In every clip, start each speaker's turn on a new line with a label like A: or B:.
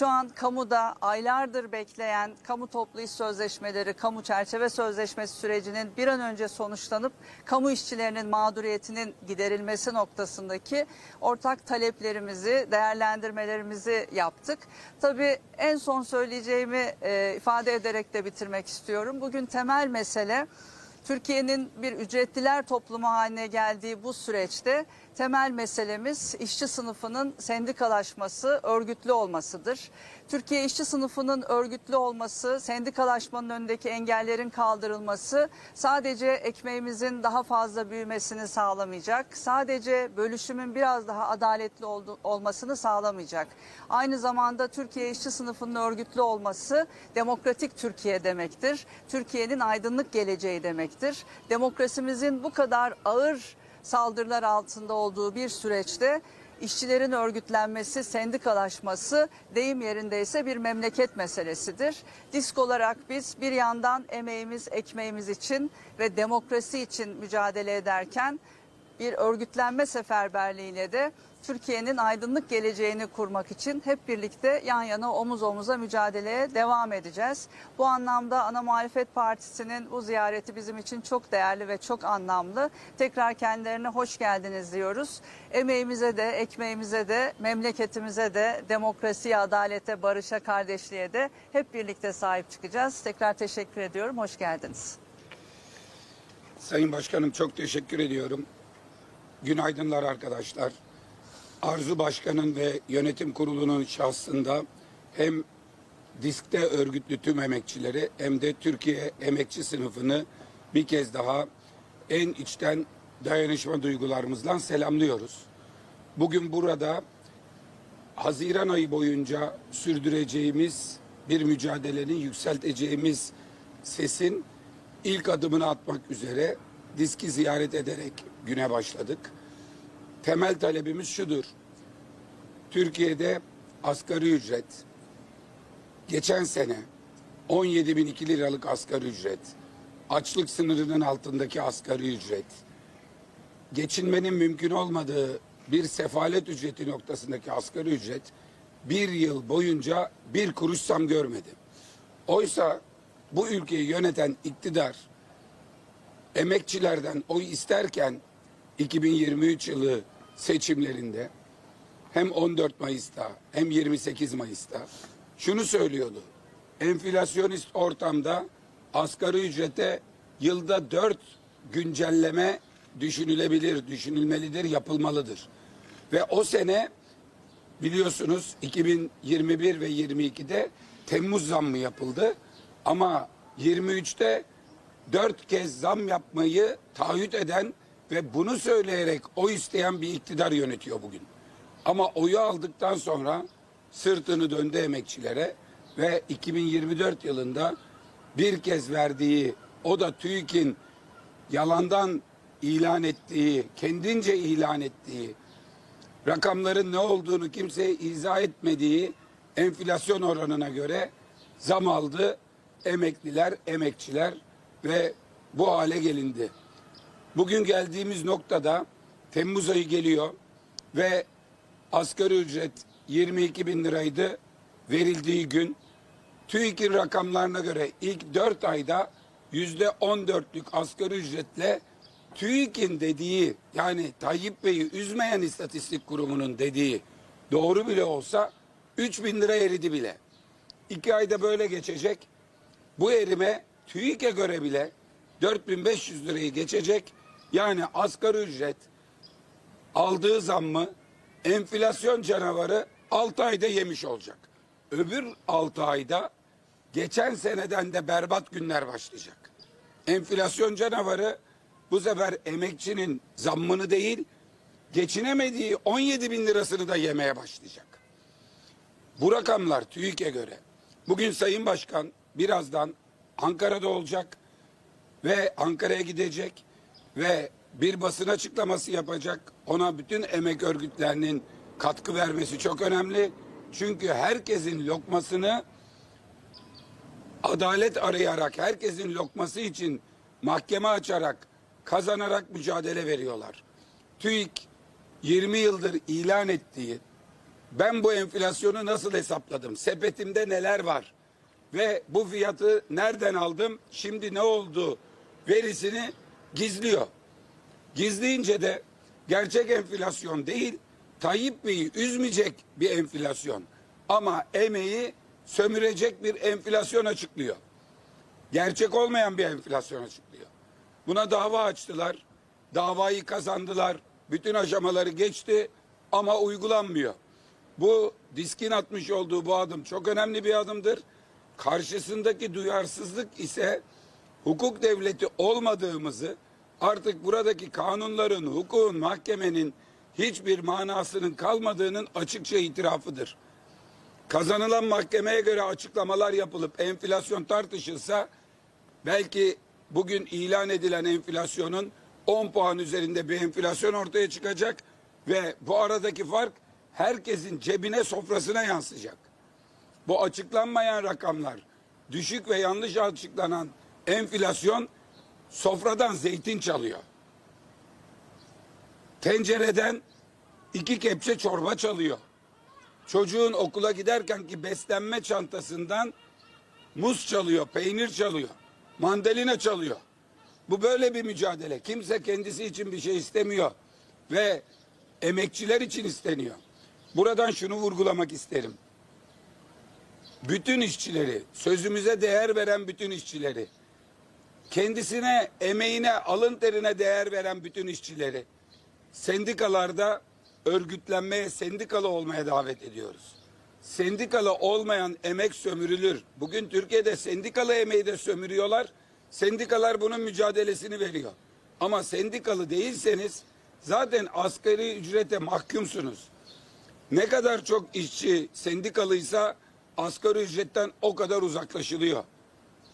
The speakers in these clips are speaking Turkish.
A: şu an kamuda aylardır bekleyen kamu toplu iş sözleşmeleri, kamu çerçeve sözleşmesi sürecinin bir an önce sonuçlanıp kamu işçilerinin mağduriyetinin giderilmesi noktasındaki ortak taleplerimizi, değerlendirmelerimizi yaptık. Tabii en son söyleyeceğimi e, ifade ederek de bitirmek istiyorum. Bugün temel mesele Türkiye'nin bir ücretliler toplumu haline geldiği bu süreçte temel meselemiz işçi sınıfının sendikalaşması, örgütlü olmasıdır. Türkiye işçi sınıfının örgütlü olması, sendikalaşmanın önündeki engellerin kaldırılması sadece ekmeğimizin daha fazla büyümesini sağlamayacak. Sadece bölüşümün biraz daha adaletli olmasını sağlamayacak. Aynı zamanda Türkiye işçi sınıfının örgütlü olması demokratik Türkiye demektir. Türkiye'nin aydınlık geleceği demektir. Demokrasimizin bu kadar ağır saldırılar altında olduğu bir süreçte işçilerin örgütlenmesi, sendikalaşması deyim yerindeyse bir memleket meselesidir. Disk olarak biz bir yandan emeğimiz, ekmeğimiz için ve demokrasi için mücadele ederken bir örgütlenme seferberliğiyle de Türkiye'nin aydınlık geleceğini kurmak için hep birlikte yan yana omuz omuza mücadeleye devam edeceğiz. Bu anlamda Ana Muhalefet Partisi'nin bu ziyareti bizim için çok değerli ve çok anlamlı. Tekrar kendilerine hoş geldiniz diyoruz. Emeğimize de, ekmeğimize de, memleketimize de, demokrasiye, adalete, barışa, kardeşliğe de hep birlikte sahip çıkacağız. Tekrar teşekkür ediyorum. Hoş geldiniz.
B: Sayın Başkanım çok teşekkür ediyorum. Günaydınlar arkadaşlar. Arzu Başkan'ın ve yönetim kurulunun şahsında hem diskte örgütlü tüm emekçileri hem de Türkiye emekçi sınıfını bir kez daha en içten dayanışma duygularımızla selamlıyoruz. Bugün burada Haziran ayı boyunca sürdüreceğimiz bir mücadelenin yükselteceğimiz sesin ilk adımını atmak üzere diski ziyaret ederek güne başladık. Temel talebimiz şudur. Türkiye'de asgari ücret geçen sene 17.002 liralık asgari ücret, açlık sınırının altındaki asgari ücret, geçinmenin mümkün olmadığı bir sefalet ücreti noktasındaki asgari ücret bir yıl boyunca bir kuruş zam görmedi. Oysa bu ülkeyi yöneten iktidar emekçilerden oy isterken 2023 yılı seçimlerinde hem 14 Mayıs'ta hem 28 Mayıs'ta şunu söylüyordu. Enflasyonist ortamda asgari ücrete yılda 4 güncelleme düşünülebilir, düşünülmelidir, yapılmalıdır. Ve o sene biliyorsunuz 2021 ve 22'de Temmuz zammı yapıldı. Ama 23'te dört kez zam yapmayı taahhüt eden ve bunu söyleyerek oy isteyen bir iktidar yönetiyor bugün. Ama oyu aldıktan sonra sırtını döndü emekçilere ve 2024 yılında bir kez verdiği o da TÜİK'in yalandan ilan ettiği, kendince ilan ettiği rakamların ne olduğunu kimseye izah etmediği enflasyon oranına göre zam aldı emekliler, emekçiler ve bu hale gelindi. Bugün geldiğimiz noktada Temmuz ayı geliyor ve asgari ücret 22 bin liraydı verildiği gün. TÜİK'in rakamlarına göre ilk 4 ayda yüzde 14'lük asgari ücretle TÜİK'in dediği yani Tayyip Bey'i üzmeyen istatistik kurumunun dediği doğru bile olsa 3 bin lira eridi bile. İki ayda böyle geçecek. Bu erime TÜİK'e göre bile 4500 lirayı geçecek. Yani asgari ücret aldığı zammı enflasyon canavarı 6 ayda yemiş olacak. Öbür 6 ayda geçen seneden de berbat günler başlayacak. Enflasyon canavarı bu sefer emekçinin zammını değil geçinemediği 17 bin lirasını da yemeye başlayacak. Bu rakamlar TÜİK'e göre. Bugün Sayın Başkan birazdan Ankara'da olacak ve Ankara'ya gidecek ve bir basın açıklaması yapacak. Ona bütün emek örgütlerinin katkı vermesi çok önemli. Çünkü herkesin lokmasını adalet arayarak, herkesin lokması için mahkeme açarak, kazanarak mücadele veriyorlar. TÜİK 20 yıldır ilan ettiği Ben bu enflasyonu nasıl hesapladım? Sepetimde neler var? Ve bu fiyatı nereden aldım? Şimdi ne oldu? Verisini gizliyor. Gizleyince de gerçek enflasyon değil, Tayyip Bey'i üzmeyecek bir enflasyon. Ama emeği sömürecek bir enflasyon açıklıyor. Gerçek olmayan bir enflasyon açıklıyor. Buna dava açtılar. Davayı kazandılar. Bütün aşamaları geçti ama uygulanmıyor. Bu diskin atmış olduğu bu adım çok önemli bir adımdır. Karşısındaki duyarsızlık ise hukuk devleti olmadığımızı artık buradaki kanunların, hukukun, mahkemenin hiçbir manasının kalmadığının açıkça itirafıdır. Kazanılan mahkemeye göre açıklamalar yapılıp enflasyon tartışılsa belki bugün ilan edilen enflasyonun 10 puan üzerinde bir enflasyon ortaya çıkacak ve bu aradaki fark herkesin cebine sofrasına yansıyacak. Bu açıklanmayan rakamlar, düşük ve yanlış açıklanan enflasyon sofradan zeytin çalıyor. Tencereden iki kepçe çorba çalıyor. Çocuğun okula giderken ki beslenme çantasından muz çalıyor, peynir çalıyor, mandalina çalıyor. Bu böyle bir mücadele. Kimse kendisi için bir şey istemiyor ve emekçiler için isteniyor. Buradan şunu vurgulamak isterim. Bütün işçileri, sözümüze değer veren bütün işçileri, kendisine, emeğine, alın terine değer veren bütün işçileri sendikalarda örgütlenmeye, sendikalı olmaya davet ediyoruz. Sendikalı olmayan emek sömürülür. Bugün Türkiye'de sendikalı emeği de sömürüyorlar. Sendikalar bunun mücadelesini veriyor. Ama sendikalı değilseniz zaten asgari ücrete mahkumsunuz. Ne kadar çok işçi sendikalıysa asgari ücretten o kadar uzaklaşılıyor.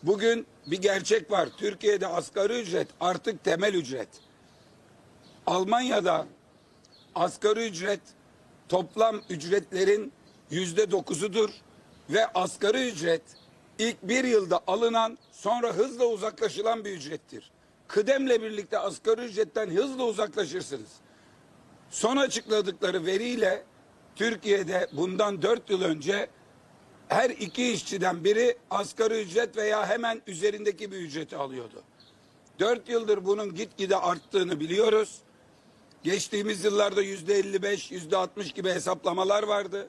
B: Bugün bir gerçek var. Türkiye'de asgari ücret artık temel ücret. Almanya'da asgari ücret toplam ücretlerin yüzde dokuzudur ve asgari ücret ilk bir yılda alınan sonra hızla uzaklaşılan bir ücrettir. Kıdemle birlikte asgari ücretten hızla uzaklaşırsınız. Son açıkladıkları veriyle Türkiye'de bundan dört yıl önce her iki işçiden biri asgari ücret veya hemen üzerindeki bir ücreti alıyordu. Dört yıldır bunun gitgide arttığını biliyoruz. Geçtiğimiz yıllarda yüzde 55, yüzde 60 gibi hesaplamalar vardı.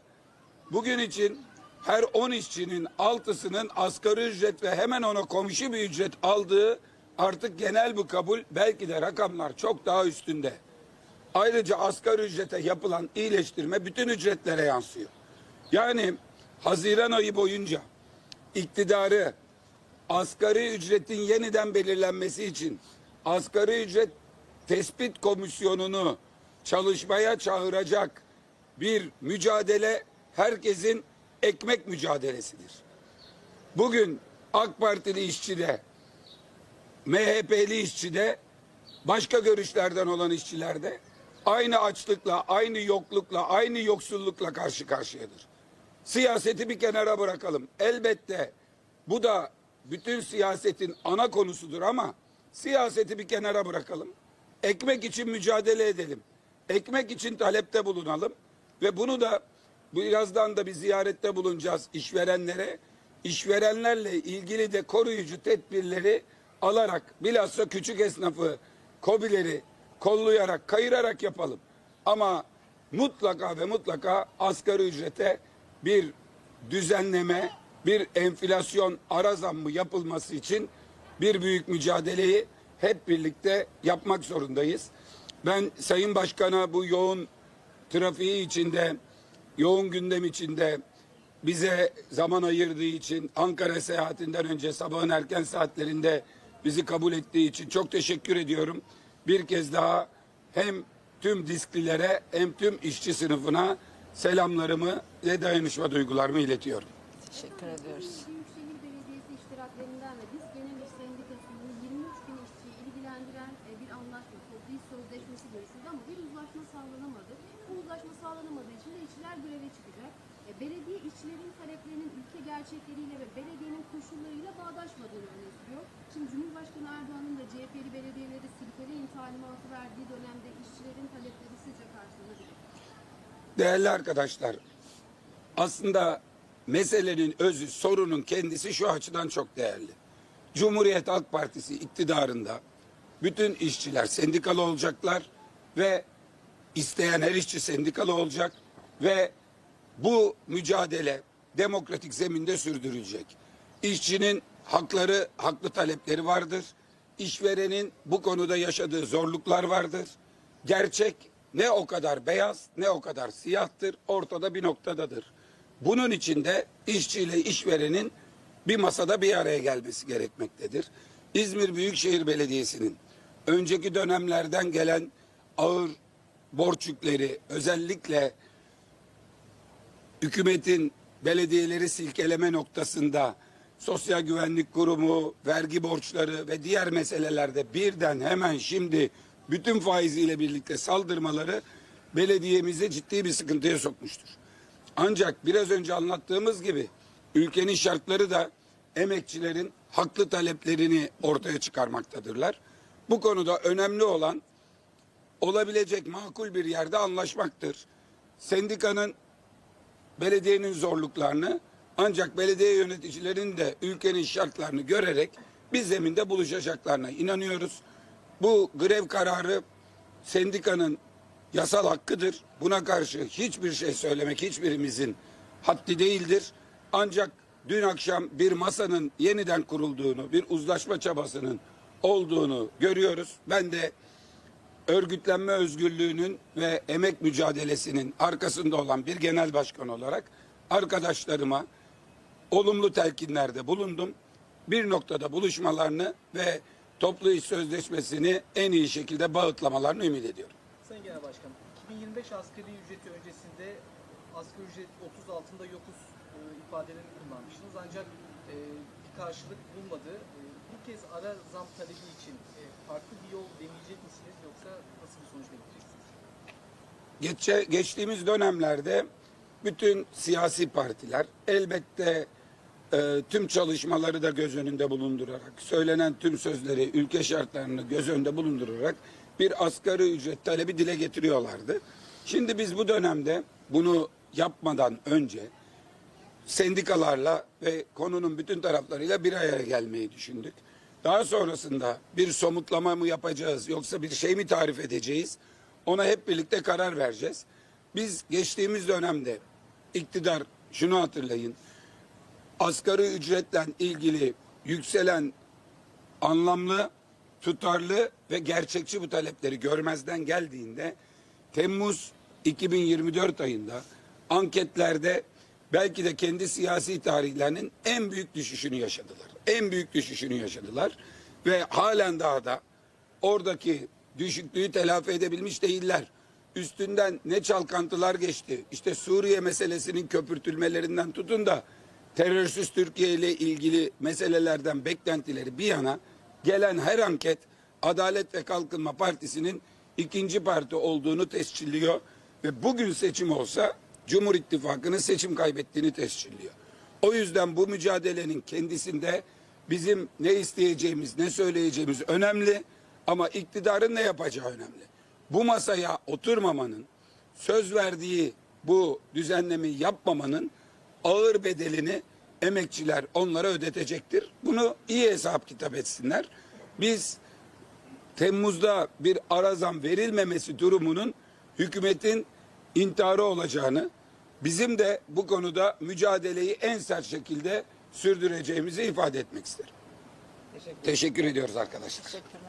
B: Bugün için her 10 işçinin altısının asgari ücret ve hemen ona komşu bir ücret aldığı artık genel bir kabul. Belki de rakamlar çok daha üstünde. Ayrıca asgari ücrete yapılan iyileştirme bütün ücretlere yansıyor. Yani Haziran ayı boyunca iktidarı asgari ücretin yeniden belirlenmesi için asgari ücret tespit komisyonunu çalışmaya çağıracak bir mücadele herkesin ekmek mücadelesidir. Bugün AK Partili işçi de MHP'li işçi de başka görüşlerden olan işçiler de aynı açlıkla, aynı yoklukla, aynı yoksullukla karşı karşıyadır. Siyaseti bir kenara bırakalım. Elbette bu da bütün siyasetin ana konusudur ama siyaseti bir kenara bırakalım. Ekmek için mücadele edelim. Ekmek için talepte bulunalım ve bunu da birazdan da bir ziyarette bulunacağız işverenlere. İşverenlerle ilgili de koruyucu tedbirleri alarak bilhassa küçük esnafı, kobileri kollayarak, kayırarak yapalım. Ama mutlaka ve mutlaka asgari ücrete bir düzenleme, bir enflasyon ara zammı yapılması için bir büyük mücadeleyi hep birlikte yapmak zorundayız. Ben Sayın Başkan'a bu yoğun trafiği içinde, yoğun gündem içinde bize zaman ayırdığı için Ankara seyahatinden önce sabahın erken saatlerinde bizi kabul ettiği için çok teşekkür ediyorum. Bir kez daha hem tüm disklilere hem tüm işçi sınıfına selamlarımı ve dayanışma duygularımı iletiyorum.
A: Teşekkür ediyoruz.
C: Büyükşehir Belediyesi iştiraklerinden ve biz Genel İş Sendikası'nın 23 bin işçiyi ilgilendiren e, bir anlaşma, iş sözleşmesi görüşüldü ama bir uzlaşma sağlanamadı. Bu uzlaşma sağlanamadığı için de işçiler greve çıkacak. E, Belediye işçilerin taleplerinin ülke gerçekleriyle ve belediyenin koşullarıyla bağdaşmadığını öne sürüyor. Şimdi Cumhurbaşkanı Erdoğan'ın da CHP'li belediyeleri silkeleyin talimatı verdiği dönemde işçilerin talepleri sizce karşılanabilir?
B: Değerli arkadaşlar, aslında meselenin özü, sorunun kendisi şu açıdan çok değerli. Cumhuriyet Halk Partisi iktidarında bütün işçiler sendikalı olacaklar ve isteyen her işçi sendikalı olacak ve bu mücadele demokratik zeminde sürdürülecek. İşçinin hakları, haklı talepleri vardır. İşverenin bu konuda yaşadığı zorluklar vardır. Gerçek ne o kadar beyaz ne o kadar siyahtır. Ortada bir noktadadır. Bunun içinde işçiyle işverenin bir masada bir araya gelmesi gerekmektedir. İzmir Büyükşehir Belediyesi'nin önceki dönemlerden gelen ağır borç yükleri özellikle hükümetin belediyeleri silkeleme noktasında sosyal güvenlik kurumu, vergi borçları ve diğer meselelerde birden hemen şimdi bütün faiziyle birlikte saldırmaları belediyemizi ciddi bir sıkıntıya sokmuştur. Ancak biraz önce anlattığımız gibi ülkenin şartları da emekçilerin haklı taleplerini ortaya çıkarmaktadırlar. Bu konuda önemli olan olabilecek makul bir yerde anlaşmaktır. Sendikanın belediyenin zorluklarını ancak belediye yöneticilerinin de ülkenin şartlarını görerek bir zeminde buluşacaklarına inanıyoruz. Bu grev kararı sendikanın yasal hakkıdır. Buna karşı hiçbir şey söylemek hiçbirimizin haddi değildir. Ancak dün akşam bir masanın yeniden kurulduğunu, bir uzlaşma çabasının olduğunu görüyoruz. Ben de örgütlenme özgürlüğünün ve emek mücadelesinin arkasında olan bir genel başkan olarak arkadaşlarıma olumlu telkinlerde bulundum. Bir noktada buluşmalarını ve toplu iş sözleşmesini en iyi şekilde bağıtlamalarını ümit ediyorum.
D: Sayın Genel Başkanım, 2025 asgari ücreti öncesinde asgari ücret 30 altında yokuz e, ifadelerini kullanmıştınız. Ancak e, bir karşılık bulmadı. E, bu kez ara zam talebi için e, farklı bir yol deneyecek misiniz yoksa nasıl bir sonuç bekleyeceksiniz?
B: Geçe, geçtiğimiz dönemlerde bütün siyasi partiler elbette e, tüm çalışmaları da göz önünde bulundurarak, söylenen tüm sözleri, ülke şartlarını göz önünde bulundurarak bir asgari ücret talebi dile getiriyorlardı. Şimdi biz bu dönemde bunu yapmadan önce sendikalarla ve konunun bütün taraflarıyla bir araya gelmeyi düşündük. Daha sonrasında bir somutlama mı yapacağız yoksa bir şey mi tarif edeceğiz? Ona hep birlikte karar vereceğiz. Biz geçtiğimiz dönemde iktidar şunu hatırlayın. Asgari ücretle ilgili yükselen anlamlı, tutarlı ve gerçekçi bu talepleri görmezden geldiğinde Temmuz 2024 ayında anketlerde belki de kendi siyasi tarihlerinin en büyük düşüşünü yaşadılar. En büyük düşüşünü yaşadılar ve halen daha da oradaki düşüklüğü telafi edebilmiş değiller. Üstünden ne çalkantılar geçti. İşte Suriye meselesinin köpürtülmelerinden tutun da terörsüz Türkiye ile ilgili meselelerden beklentileri bir yana gelen her anket Adalet ve Kalkınma Partisi'nin ikinci parti olduğunu tescilliyor ve bugün seçim olsa Cumhur İttifakı'nın seçim kaybettiğini tescilliyor. O yüzden bu mücadelenin kendisinde bizim ne isteyeceğimiz, ne söyleyeceğimiz önemli ama iktidarın ne yapacağı önemli. Bu masaya oturmamanın, söz verdiği bu düzenlemeyi yapmamanın ağır bedelini emekçiler onlara ödetecektir. Bunu iyi hesap kitap etsinler. Biz Temmuz'da bir ara zam verilmemesi durumunun hükümetin intiharı olacağını, bizim de bu konuda mücadeleyi en sert şekilde sürdüreceğimizi ifade etmek isterim.
D: Teşekkür
B: Teşekkür ediyoruz arkadaşlar.
A: Teşekkürler.